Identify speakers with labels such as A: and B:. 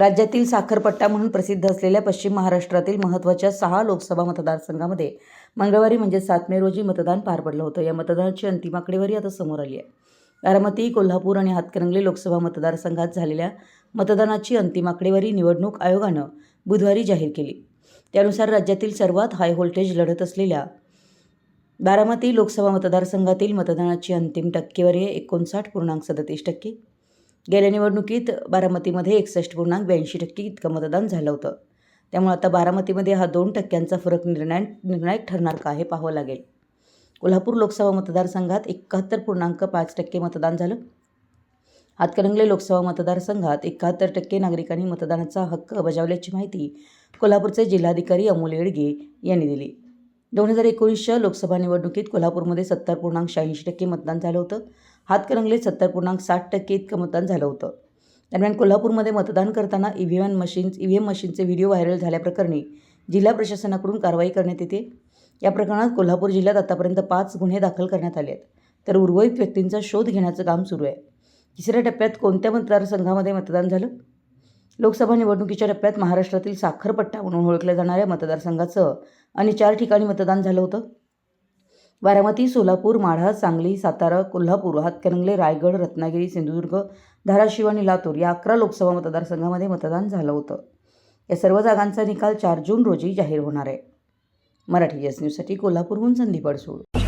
A: राज्यातील साखरपट्टा म्हणून प्रसिद्ध असलेल्या पश्चिम महाराष्ट्रातील महत्त्वाच्या सहा लोकसभा मतदारसंघामध्ये मंगळवारी म्हणजे सात मे रोजी मतदान पार पडलं होतं. या मतदानाची अंतिम आकडेवारी आता समोर आली आहे. बारामती कोल्हापूर आणि हातकणंगले लोकसभा मतदारसंघात झालेल्या मतदानाची अंतिम आकडेवारी निवडणूक आयोगानं बुधवारी जाहीर केली. त्यानुसार राज्यातील सर्वात हाय व्होल्टेज लढत असलेल्या बारामती लोकसभा मतदारसंघातील मतदानाची अंतिम टक्केवारी आहे एकोणसाठ पूर्णांक सदतीस टक्के. गेल्या निवडणुकीत बारामतीमध्ये एकसष्ट पूर्णांक ब्याऐंशी टक्के इतकं मतदान झालं होतं. त्यामुळे आता बारामतीमध्ये हा दोन टक्क्यांचा फरक निर्णय निर्णायक ठरणार का हे पाहावं लागेल. कोल्हापूर लोकसभा मतदारसंघात एकाहत्तर पूर्णांक पाच टक्के मतदान झालं. हातकणंगले लोकसभा मतदारसंघात एकाहत्तर टक्के नागरिकांनी मतदानाचा हक्क बजावल्याची माहिती कोल्हापूरचे जिल्हाधिकारी अमोल येडगे यांनी दिली. दोन हजार एकोणीसच्या लोकसभा निवडणुकीत कोल्हापूरमध्ये सत्तर पूर्णांक शहाऐंशी टक्के मतदान झालं होतं. हातकरंगले सत्तर पूर्णांक साठ टक्के इतकं मतदान झालं होतं. दरम्यान कोल्हापूरमध्ये मतदान करताना E V M machines E V M मशीनचे व्हिडिओ व्हायरल झाल्याप्रकरणी जिल्हा प्रशासनाकडून कारवाई करण्यात येते. या प्रकरणात कोल्हापूर जिल्ह्यात आतापर्यंत पाच गुन्हे दाखल करण्यात आले आहेत. तर उर्वरित व्यक्तींचा शोध घेण्याचं काम सुरू आहे. तिसऱ्या टप्प्यात कोणत्या मतदारसंघामध्ये मतदान झालं? लोकसभा निवडणुकीच्या टप्प्यात महाराष्ट्रातील साखरपट्टा म्हणून ओळखल्या जाणाऱ्या मतदारसंघाचं आणि चार ठिकाणी मतदान झालं होतं. बारामती सोलापूर माढा सांगली सातारा कोल्हापूर हातकणंगले रायगड रत्नागिरी सिंधुदुर्ग धाराशिव आणि लातूर या अकरा लोकसभा मतदारसंघामध्ये मतदान झालं होतं. या सर्व जागांचा निकाल चार जून रोजी जाहीर होणार आहे. मराठी यस न्यूजसाठी कोल्हापूरहून संदीप अडसूळ.